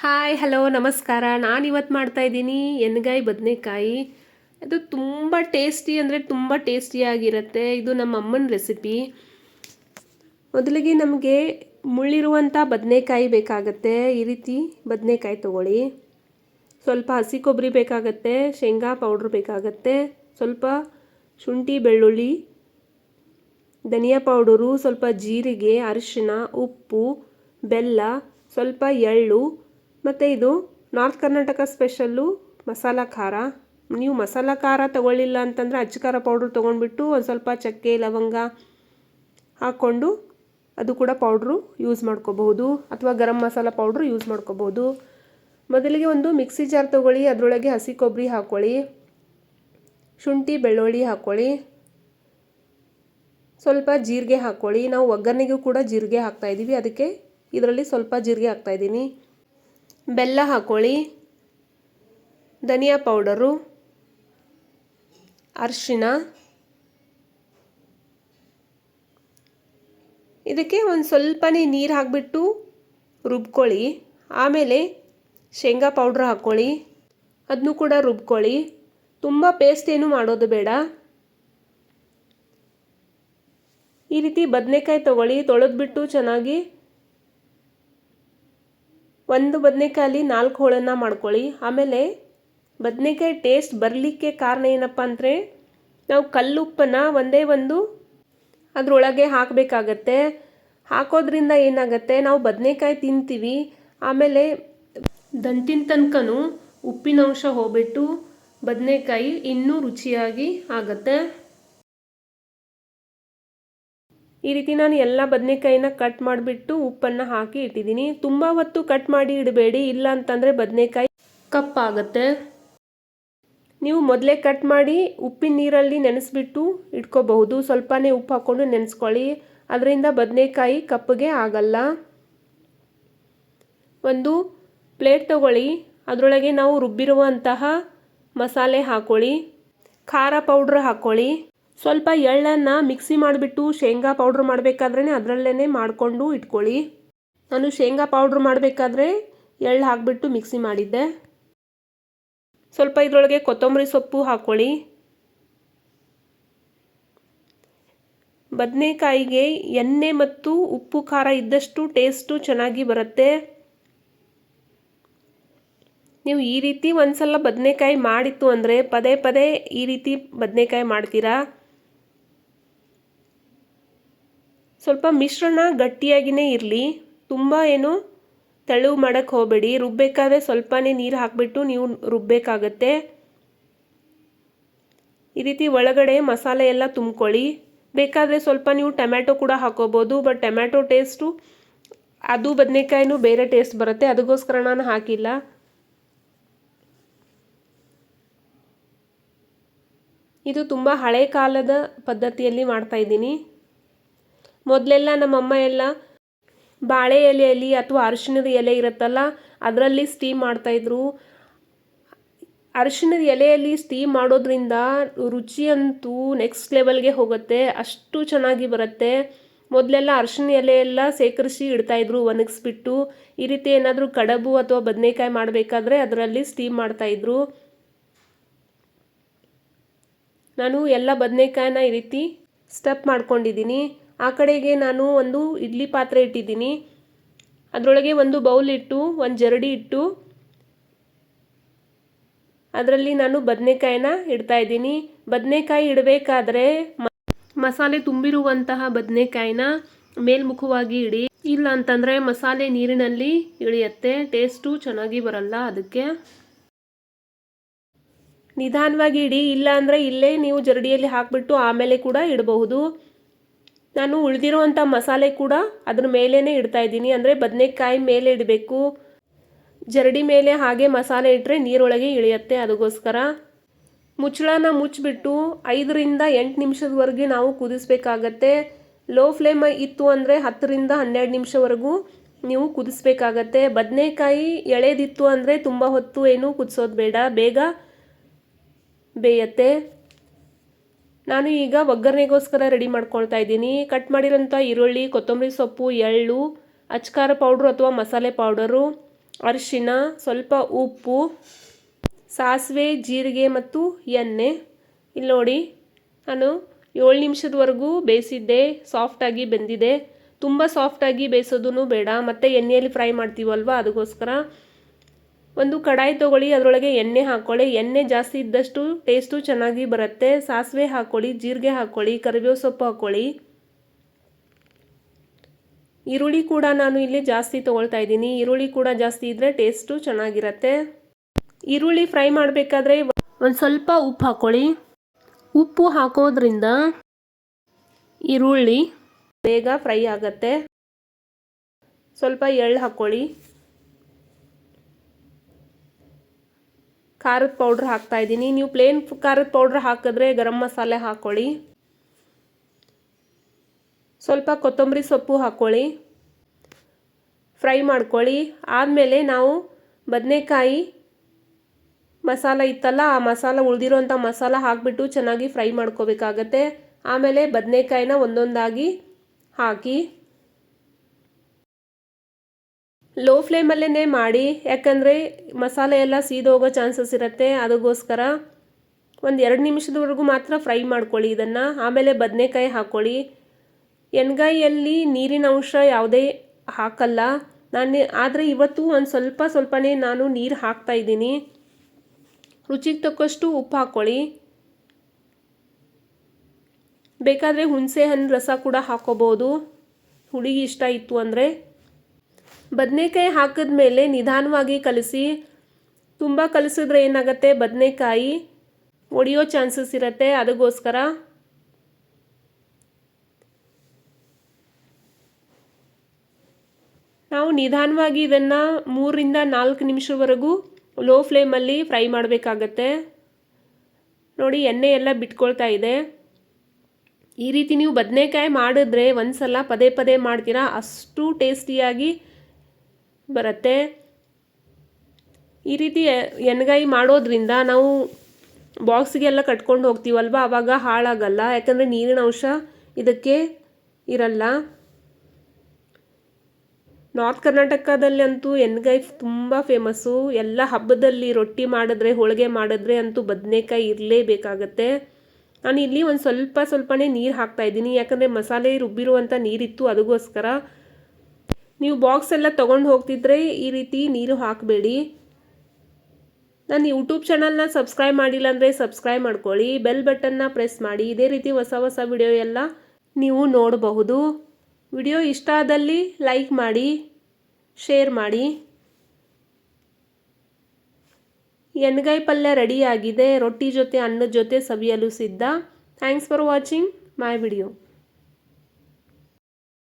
Hi hello ನಮಸ್ಕಾರ. ನಾನು ಇವತ್ತು ಮಾಡ್ತಾ ಇದ್ದೀನಿ ಎಣ್ಗಾಯಿ ಬದನೆಕಾಯಿ. ಅದು ತುಂಬ ಟೇಸ್ಟಿ ಅಂದರೆ ತುಂಬ ಟೇಸ್ಟಿಯಾಗಿರುತ್ತೆ ಇದು ನಮ್ಮ ಅಮ್ಮನ ರೆಸಿಪಿ ಮೊದಲಿಗೆ ನಮಗೆ ಮುಳ್ಳಿರುವಂಥ ಬದನೆಕಾಯಿ ಬೇಕಾಗತ್ತೆ. ಈ ರೀತಿ ಬದನೆಕಾಯಿ ತೊಗೊಳ್ಳಿ. ಸ್ವಲ್ಪ ಹಸಿ ಕೊಬ್ಬರಿ ಬೇಕಾಗತ್ತೆ, ಶೇಂಗಾ ಪೌಡ್ರ್ ಬೇಕಾಗತ್ತೆ, ಸ್ವಲ್ಪ ಶುಂಠಿ, ಬೆಳ್ಳುಳ್ಳಿ, ಧನಿಯಾ ಪೌಡರು ಸ್ವಲ್ಪ ಜೀರಿಗೆ ಅರಿಶಿನ ಉಪ್ಪು, ಬೆಲ್ಲ, ಸ್ವಲ್ಪ ಎಳ್ಳು ಮತ್ತು ಇದು ನಾರ್ತ್ ಕರ್ನಾಟಕ ಸ್ಪೆಷಲ್ಲು ಮಸಾಲ ಖಾರ. ನೀವು ಮಸಾಲ ಖಾರ ತೊಗೊಳ್ಳಿಲ್ಲ ಅಂತಂದರೆ ಅಚ್ಚ ಖಾರ ಪೌಡ್ರ್ ತೊಗೊಂಡ್ಬಿಟ್ಟು ಒಂದು ಸ್ವಲ್ಪ ಚಕ್ಕೆ, ಲವಂಗ ಹಾಕ್ಕೊಂಡು ಅದು ಕೂಡ ಪೌಡ್ರು ಯೂಸ್ ಮಾಡ್ಕೋಬಹುದು. ಅಥವಾ ಗರಂ ಮಸಾಲ ಪೌಡ್ರು ಯೂಸ್ ಮಾಡ್ಕೋಬಹುದು. ಮೊದಲಿಗೆ ಒಂದು ಮಿಕ್ಸಿ ಜಾರ್ ತೊಗೊಳ್ಳಿ, ಅದರೊಳಗೆ ಹಸಿ ಕೊಬ್ಬರಿ ಹಾಕ್ಕೊಳ್ಳಿ ಶುಂಠಿ, ಬೆಳ್ಳುಳ್ಳಿ ಹಾಕ್ಕೊಳ್ಳಿ ಸ್ವಲ್ಪ ಜೀರಿಗೆ ಹಾಕ್ಕೊಳ್ಳಿ ನಾವು ಒಗ್ಗರಣೆಗೂ ಕೂಡ ಜೀರಿಗೆ ಹಾಕ್ತಾಯಿದ್ದೀವಿ ಅದಕ್ಕೆ ಇದರಲ್ಲಿ ಸ್ವಲ್ಪ ಜೀರಿಗೆ ಹಾಕ್ತಾಯಿದ್ದೀನಿ ಬೆಲ್ಲ ಹಾಕ್ಕೊಳ್ಳಿ ಧನಿಯಾ ಪೌಡರು. ಅರಿಶಿನ ಇದಕ್ಕೆ ಒಂದು ಸ್ವಲ್ಪನೇ ನೀರು ಹಾಕಿಬಿಟ್ಟು ರುಬ್ಕೊಳ್ಳಿ. ಆಮೇಲೆ ಶೇಂಗಾ ಪೌಡ್ರ್ ಹಾಕ್ಕೊಳ್ಳಿ ಅದನ್ನು ಕೂಡ ರುಬ್ಕೊಳ್ಳಿ. ತುಂಬ ಪೇಸ್ಟ್ ಏನು ಮಾಡೋದು ಬೇಡ. ಈ ರೀತಿ ಬದನೆಕಾಯಿ ತೊಗೊಳ್ಳಿ, ತೊಳೆದ್ಬಿಟ್ಟು ಚೆನ್ನಾಗಿ ಒಂದು ಬದನೆಕಾಯಲ್ಲಿ ನಾಲ್ಕು ಹೋಳನ್ನು ಮಾಡ್ಕೊಳ್ಳಿ. ಆಮೇಲೆ ಬದನೆಕಾಯಿ ಟೇಸ್ಟ್ ಬರಲಿಕ್ಕೆ ಕಾರಣ ಏನಪ್ಪ ಅಂದರೆ ನಾವು ಕಲ್ಲುಪ್ಪನ್ನು ಒಂದೇ ಒಂದು ಅದರೊಳಗೆ ಹಾಕಬೇಕಾಗತ್ತೆ. ಹಾಕೋದ್ರಿಂದ ಏನಾಗುತ್ತೆ? ನಾವು ಬದನೆಕಾಯಿ ತಿಂತೀವಿ. ಆಮೇಲೆ ದಂಟಿನ ತನಕನೂ ಉಪ್ಪಿನಂಶ ಹೋಗ್ಬಿಟ್ಟು ಬದನೆಕಾಯಿ ಇನ್ನೂ ರುಚಿಯಾಗಿ ಆಗುತ್ತೆ. ಈ ರೀತಿ ನಾನು ಎಲ್ಲ ಬದನೆಕಾಯಿನ ಕಟ್ ಮಾಡಿಬಿಟ್ಟು ಉಪ್ಪನ್ನು ಹಾಕಿ ಇಟ್ಟಿದ್ದೀನಿ. ತುಂಬ ಹೊತ್ತು ಕಟ್ ಮಾಡಿ ಇಡಬೇಡಿ, ಇಲ್ಲ ಅಂತಂದರೆ ಬದನೆಕಾಯಿ ಕಪ್ಪಾಗುತ್ತೆ. ನೀವು ಮೊದಲೇ ಕಟ್ ಮಾಡಿ ಉಪ್ಪಿನ ನೀರಲ್ಲಿ ನೆನೆಸ್ಬಿಟ್ಟು ಇಟ್ಕೋಬಹುದು. ಸ್ವಲ್ಪನೇ ಉಪ್ಪು ಹಾಕ್ಕೊಂಡು ನೆನೆಸ್ಕೊಳ್ಳಿ. ಅದರಿಂದ ಬದನೆಕಾಯಿ ಕಪ್ಪಗೆ ಆಗಲ್ಲ. ಒಂದು ಪ್ಲೇಟ್ ತಗೊಳ್ಳಿ. ಅದರೊಳಗೆ ನಾವು ರುಬ್ಬಿರುವಂತಹ ಮಸಾಲೆ ಹಾಕೊಳ್ಳಿ. ಖಾರ ಪೌಡ್ರ್ ಹಾಕ್ಕೊಳ್ಳಿ ಸ್ವಲ್ಪ ಎಳ್ಳನ್ನು ಮಿಕ್ಸಿ ಮಾಡಿಬಿಟ್ಟು ಶೇಂಗಾ ಪೌಡ್ರ್ ಮಾಡಬೇಕಾದ್ರೆ ಅದರಲ್ಲೇ ಮಾಡಿಕೊಂಡು ಇಟ್ಕೊಳ್ಳಿ. ನಾನು ಶೇಂಗಾ ಪೌಡ್ರ್ ಮಾಡಬೇಕಾದ್ರೆ ಎಳ್ಳು ಹಾಕಿಬಿಟ್ಟು ಮಿಕ್ಸಿ ಮಾಡಿದ್ದೆ. ಸ್ವಲ್ಪ ಇದರೊಳಗೆ ಕೊತ್ತಂಬರಿ ಸೊಪ್ಪು ಹಾಕ್ಕೊಳ್ಳಿ. ಬದನೆಕಾಯಿಗೆ ಎಣ್ಣೆ ಮತ್ತು ಉಪ್ಪು ಖಾರ ಇದ್ದಷ್ಟು ಟೇಸ್ಟು ಚೆನ್ನಾಗಿ ಬರುತ್ತೆ. ನೀವು ಈ ರೀತಿ ಒಂದ್ಸಲ ಬದನೆಕಾಯಿ ಮಾಡಿತ್ತು ಅಂದರೆ ಪದೇ ಪದೇ ಈ ರೀತಿ ಬದನೆಕಾಯಿ ಮಾಡ್ತೀರಾ? ಸ್ವಲ್ಪ ಮಿಶ್ರಣ ಗಟ್ಟಿಯಾಗಿಯೇ ಇರಲಿ. ತುಂಬ ಏನು ತೆಳುವು ಮಾಡೋಕ್ಕೆ ಹೋಗಬೇಡಿ. ರುಬ್ಬೇಕಾದ್ರೆ ಸ್ವಲ್ಪನೇ ನೀರು ಹಾಕಿಬಿಟ್ಟು ನೀವು ರುಬ್ಬಬೇಕಾಗತ್ತೆ ಈ ರೀತಿ ಒಳಗಡೆ ಮಸಾಲೆ ಎಲ್ಲ ತುಂಬ್ಕೊಳ್ಳಿ. ಬೇಕಾದರೆ ಸ್ವಲ್ಪ ನೀವು ಟೊಮ್ಯಾಟೊ ಕೂಡ ಹಾಕೋಬೋದು, ಬಟ್ ಟೊಮ್ಯಾಟೊ ಟೇಸ್ಟು ಅದು ಬದನೆಕಾಯಿನೂ ಬೇರೆ ಟೇಸ್ಟ್ ಬರುತ್ತೆ. ಅದಕ್ಕೋಸ್ಕರ ನಾನು ಹಾಕಿಲ್ಲ. ಇದು ತುಂಬ ಹಳೆ ಕಾಲದ ಪದ್ಧತಿಯಲ್ಲಿ ಮಾಡ್ತಾ ಇದ್ದೀನಿ. ಮೊದಲೆಲ್ಲ ನಮ್ಮಮ್ಮ ಎಲ್ಲ ಬಾಳೆ ಎಲೆಯಲ್ಲಿ ಅಥವಾ ಅರಿಶಿಣದ ಎಲೆ ಇರುತ್ತಲ್ಲ, ಅದರಲ್ಲಿ ಸ್ಟೀಮ್ ಮಾಡ್ತಾಯಿದ್ರು ಅರಿಶಿಣದ ಎಲೆಯಲ್ಲಿ ಸ್ಟೀಮ್ ಮಾಡೋದ್ರಿಂದ ರುಚಿಯಂತೂ ನೆಕ್ಸ್ಟ್ ಲೆವೆಲ್ಗೆ ಹೋಗುತ್ತೆ, ಅಷ್ಟು ಚೆನ್ನಾಗಿ ಬರುತ್ತೆ. ಮೊದಲೆಲ್ಲ ಅರಿಶಿನ ಎಲೆ ಎಲ್ಲ ಸೇಕರಿಸಿ ಇಡ್ತಾಯಿದ್ರು ಒಣಗಿಸ್ಬಿಟ್ಟು. ಈ ರೀತಿ ಏನಾದರೂ ಕಡಬು ಅಥವಾ ಬದನೆಕಾಯಿ ಮಾಡಬೇಕಾದ್ರೆ ಅದರಲ್ಲಿ ಸ್ಟೀಮ್ ಮಾಡ್ತಾಯಿದ್ರು ನಾನು ಎಲ್ಲ ಬದನೆಕಾಯನ್ನ ಈ ರೀತಿ ಸ್ಟಪ್ ಮಾಡ್ಕೊಂಡಿದ್ದೀನಿ. ಆ ಕಡೆಗೆ ನಾನು ಒಂದು ಇಡ್ಲಿ ಪಾತ್ರೆ ಇಟ್ಟಿದ್ದೀನಿ. ಅದರೊಳಗೆ ಒಂದು ಬೌಲ್ ಇಟ್ಟು, ಒಂದು ಜರಡಿ ಇಟ್ಟು, ಅದರಲ್ಲಿ ನಾನು ಬದನೆಕಾಯಿನ ಇಡ್ತಾ ಇದ್ದೀನಿ. ಬದನೆಕಾಯಿ ಇಡಬೇಕಾದ್ರೆ ಮಸಾಲೆ ತುಂಬಿರುವಂತಹ ಬದನೆಕಾಯಿನ ಮೇಲ್ಮುಖವಾಗಿ ಇಡಿ. ಇಲ್ಲ ಅಂತಂದರೆ ಮಸಾಲೆ ನೀರಿನಲ್ಲಿ ಇಳಿಯತ್ತೆ, ಟೇಸ್ಟು ಚೆನ್ನಾಗಿ ಬರಲ್ಲ ಅದಕ್ಕೆ. ನಿಧಾನವಾಗಿ ಇಡಿ. ಇಲ್ಲ ಅಂದರೆ ಇಲ್ಲೇ ನೀವು ಜರಡಿಯಲ್ಲಿ ಹಾಕಿಬಿಟ್ಟು ಆಮೇಲೆ ಕೂಡ ಇಡಬಹುದು. ನಾನು ಉಳಿದಿರುವಂಥ ಮಸಾಲೆ ಕೂಡ ಅದ್ರ ಮೇಲೇ ಇಡ್ತಾ ಇದ್ದೀನಿ. ಅಂದರೆ ಬದನೆಕಾಯಿ ಮೇಲೆ ಇಡಬೇಕು. ಜರಡಿ ಮೇಲೆ ಹಾಗೆ ಮಸಾಲೆ ಇಟ್ಟರೆ ನೀರೊಳಗೆ ಇಳಿಯುತ್ತೆ ಅದಕ್ಕೋಸ್ಕರ. ಮುಚ್ಚಳನ ಮುಚ್ಚಿಬಿಟ್ಟು ಐದರಿಂದ ಎಂಟು ನಿಮಿಷದವರೆಗೆ ನಾವು ಕುದಿಸ್ಬೇಕಾಗತ್ತೆ. ಲೋ ಫ್ಲೇಮ್ ಇತ್ತು ಅಂದರೆ ಹತ್ತರಿಂದ ಹನ್ನೆರಡು ನಿಮಿಷವರೆಗೂ ನೀವು ಕುದಿಸ್ಬೇಕಾಗತ್ತೆ. ಬದನೆಕಾಯಿ ಎಳೆದಿತ್ತು ಅಂದರೆ ತುಂಬ ಹೊತ್ತು ಏನು ಕುದಿಸೋದು ಬೇಡ. ಬೇಗ ಬೇಯತ್ತೆ. ನಾನು ಈಗ ಒಗ್ಗರಣೆಗೋಸ್ಕರ ರೆಡಿ ಮಾಡ್ಕೊಳ್ತಾ ಇದ್ದೀನಿ. ಕಟ್ ಮಾಡಿರೋಂಥ ಈರುಳ್ಳಿ, ಕೊತ್ತಂಬರಿ ಸೊಪ್ಪು, ಎಳ್ಳು, ಅಚ್ಕಾರ ಪೌಡ್ರು ಅಥವಾ ಮಸಾಲೆ ಪೌಡರು, ಅರಿಶಿನ, ಸ್ವಲ್ಪ ಉಪ್ಪು, ಸಾಸಿವೆ, ಜೀರಿಗೆ ಮತ್ತು ಎಣ್ಣೆ. ಇಲ್ಲಿ ನೋಡಿ, ನಾನು ಏಳು ನಿಮಿಷದವರೆಗೂ ಬೇಯಿಸಿದ್ದೆ ಸಾಫ್ಟಾಗಿ ಬೆಂದಿದೆ. ತುಂಬ ಸಾಫ್ಟಾಗಿ ಬೇಯಿಸೋದೂ ಬೇಡ. ಮತ್ತು ಎಣ್ಣೆಯಲ್ಲಿ ಫ್ರೈ ಮಾಡ್ತೀವಲ್ವ? ಅದಕ್ಕೋಸ್ಕರ ಒಂದು ಕಡಾಯಿ ತೊಗೊಳ್ಳಿ, ಅದರೊಳಗೆ ಎಣ್ಣೆ ಹಾಕ್ಕೊಳ್ಳಿ ಎಣ್ಣೆ ಜಾಸ್ತಿ ಇದ್ದಷ್ಟು ಟೇಸ್ಟು ಚೆನ್ನಾಗಿ ಬರುತ್ತೆ. ಸಾಸಿವೆ ಹಾಕ್ಕೊಳ್ಳಿ ಜೀರಿಗೆ ಹಾಕ್ಕೊಳ್ಳಿ ಕರಿಬೇವು ಸೊಪ್ಪು ಹಾಕ್ಕೊಳ್ಳಿ ಈರುಳ್ಳಿ ಕೂಡ ನಾನು ಇಲ್ಲಿ ಜಾಸ್ತಿ ತೊಗೊಳ್ತಾ ಇದ್ದೀನಿ. ಈರುಳ್ಳಿ ಕೂಡ ಜಾಸ್ತಿ ಇದ್ದರೆ ಟೇಸ್ಟು ಚೆನ್ನಾಗಿರತ್ತೆ. ಈರುಳ್ಳಿ ಫ್ರೈ ಮಾಡಬೇಕಾದ್ರೆ ಒಂದು ಸ್ವಲ್ಪ ಉಪ್ಪು ಹಾಕ್ಕೊಳ್ಳಿ ಉಪ್ಪು ಹಾಕೋದ್ರಿಂದ ಈರುಳ್ಳಿ ಬೇಗ ಫ್ರೈ ಆಗತ್ತೆ. ಸ್ವಲ್ಪ ಎಳ್ಳು ಹಾಕ್ಕೊಳ್ಳಿ ಖಾರದ ಪೌಡ್ರ್ ಹಾಕ್ತಾ ಇದ್ದೀನಿ. ನೀವು ಪ್ಲೇನ್ ಖಾರದ ಪೌಡ್ರ್ ಹಾಕಿದ್ರೆ ಗರಂ ಮಸಾಲೆ ಹಾಕ್ಕೊಳ್ಳಿ ಸ್ವಲ್ಪ ಕೊತ್ತಂಬರಿ ಸೊಪ್ಪು ಹಾಕ್ಕೊಳ್ಳಿ ಫ್ರೈ ಮಾಡ್ಕೊಳ್ಳಿ. ಆದಮೇಲೆ ನಾವು ಬದನೆಕಾಯಿ ಮಸಾಲ ಇತ್ತಲ್ಲ, ಆ ಮಸಾಲ ಉಳಿದಿರೋಂಥ ಮಸಾಲ ಹಾಕಿಬಿಟ್ಟು ಚೆನ್ನಾಗಿ ಫ್ರೈ ಮಾಡ್ಕೋಬೇಕಾಗತ್ತೆ. ಆಮೇಲೆ ಬದನೆಕಾಯಿನ ಒಂದೊಂದಾಗಿ ಹಾಕಿ ಲೋ ಫ್ಲೇಮಲ್ಲೇ ಮಾಡಿ, ಯಾಕಂದರೆ ಮಸಾಲೆ ಎಲ್ಲ ಸೀದೋಗೋ ಚಾನ್ಸಸ್ ಇರುತ್ತೆ. ಅದಕ್ಕೋಸ್ಕರ ಒಂದು ಎರಡು ನಿಮಿಷದವರೆಗೂ ಮಾತ್ರ ಫ್ರೈ ಮಾಡ್ಕೊಳ್ಳಿ ಇದನ್ನು. ಆಮೇಲೆ ಬದನೆಕಾಯಿ ಹಾಕ್ಕೊಳ್ಳಿ ಎಣ್ಗಾಯಿಯಲ್ಲಿ ನೀರಿನ ಅಂಶ ಯಾವುದೇ ಹಾಕಲ್ಲ. ನಾನು, ಆದರೆ ಇವತ್ತು ಒಂದು ಸ್ವಲ್ಪ ಸ್ವಲ್ಪನೇ ನಾನು ನೀರು ಹಾಕ್ತಾ ಇದ್ದೀನಿ. ರುಚಿಗೆ ತಕ್ಕಷ್ಟು ಉಪ್ಪು ಹಾಕ್ಕೊಳ್ಳಿ ಬೇಕಾದರೆ ಹುಣಸೆ ಹಣ್ಣು ರಸ ಕೂಡ ಹಾಕೋಬೋದು. ಹುಡುಗಿ ಇಷ್ಟ ಇತ್ತು ಅಂದರೆ. ಬದನೆಕಾಯಿ ಹಾಕಿದ ಮೇಲೆ ನಿಧಾನವಾಗಿ ಕಲಸಿ, ತುಂಬ ಕಲಸಿದ್ರೆ ಏನಾಗುತ್ತೆ? ಬದನೆಕಾಯಿ ಒಡೆಯೋ ಚಾನ್ಸಸ್ ಇರುತ್ತೆ. ಅದಕ್ಕೋಸ್ಕರ ನಾವು ನಿಧಾನವಾಗಿ ಇದನ್ನು ಮೂರರಿಂದ ನಾಲ್ಕು ನಿಮಿಷವರೆಗೂ ಲೋ ಫ್ಲೇಮಲ್ಲಿ ಫ್ರೈ ಮಾಡಬೇಕಾಗತ್ತೆ. ನೋಡಿ, ಎಣ್ಣೆ ಎಲ್ಲ ಬಿಟ್ಕೊಳ್ತಾ ಇದೆ. ಈ ರೀತಿ ನೀವು ಬದನೆಕಾಯಿ ಮಾಡಿದ್ರೆ ಒಂದು ಸಲ ಪದೇ ಪದೇ ಮಾಡ್ತೀರಾ? ಅಷ್ಟು ಟೇಸ್ಟಿಯಾಗಿ ಬರುತ್ತೆ. ಈ ರೀತಿ ಎಣ್ಗಾಯಿ ಮಾಡೋದ್ರಿಂದ ನಾವು ಬಾಕ್ಸಿಗೆಲ್ಲ ಕಟ್ಕೊಂಡು ಹೋಗ್ತೀವಲ್ವ? ಆವಾಗ ಹಾಳಾಗಲ್ಲ. ಯಾಕಂದರೆ ನೀರಿನ ಅಂಶ ಇದಕ್ಕೆ ಇರಲ್ಲ. ನಾರ್ತ್ ಕರ್ನಾಟಕದಲ್ಲಿ ಅಂತೂ ಎಣ್ಗಾಯಿ ತುಂಬ ಫೇಮಸ್ಸು. ಎಲ್ಲ ಹಬ್ಬದಲ್ಲಿ ರೊಟ್ಟಿ ಮಾಡಿದ್ರೆ, ಹೋಳಿಗೆ ಮಾಡಿದ್ರೆ ಅಂತೂ ಬದನೆಕಾಯಿ ಇರಲೇಬೇಕಾಗತ್ತೆ. ನಾನು ಇಲ್ಲಿ ಒಂದು ಸ್ವಲ್ಪ ಸ್ವಲ್ಪನೇ ನೀರು ಹಾಕ್ತಾ ಇದ್ದೀನಿ. ಯಾಕಂದರೆ ಮಸಾಲೆ ರುಬ್ಬಿರುವಂಥ ನೀರಿತ್ತು, ಅದಕ್ಕೋಸ್ಕರ. ನೀವು ಬಾಕ್ಸ್ ಎಲ್ಲ ತೊಗೊಂಡು ಹೋಗ್ತಿದ್ರೆ ಈ ರೀತಿ ನೀರು ಹಾಕಬೇಡಿ. ನನ್ನ ಯೂಟ್ಯೂಬ್ ಚಾನಲ್ನ ಸಬ್ಸ್ಕ್ರೈಬ್ ಮಾಡಿಲ್ಲ ಅಂದರೆ ಸಬ್ಸ್ಕ್ರೈಬ್ ಮಾಡ್ಕೊಳ್ಳಿ. ಬೆಲ್ ಬಟನ್ನ ಪ್ರೆಸ್ ಮಾಡಿ. ಇದೇ ರೀತಿ ಹೊಸ ಹೊಸ ವಿಡಿಯೋ ಎಲ್ಲ ನೀವು ನೋಡಬಹುದು. ವಿಡಿಯೋ ಇಷ್ಟ ಆದಲ್ಲಿ ಲೈಕ್ ಮಾಡಿ ಶೇರ್ ಮಾಡಿ. ಎಣ್ಗಾಯಿ ಪಲ್ಯ ರೆಡಿಯಾಗಿದೆ ರೊಟ್ಟಿ ಜೊತೆ ಅನ್ನದ ಜೊತೆ ಸವಿಯಲು ಸಿದ್ಧ. Thanks for watching my video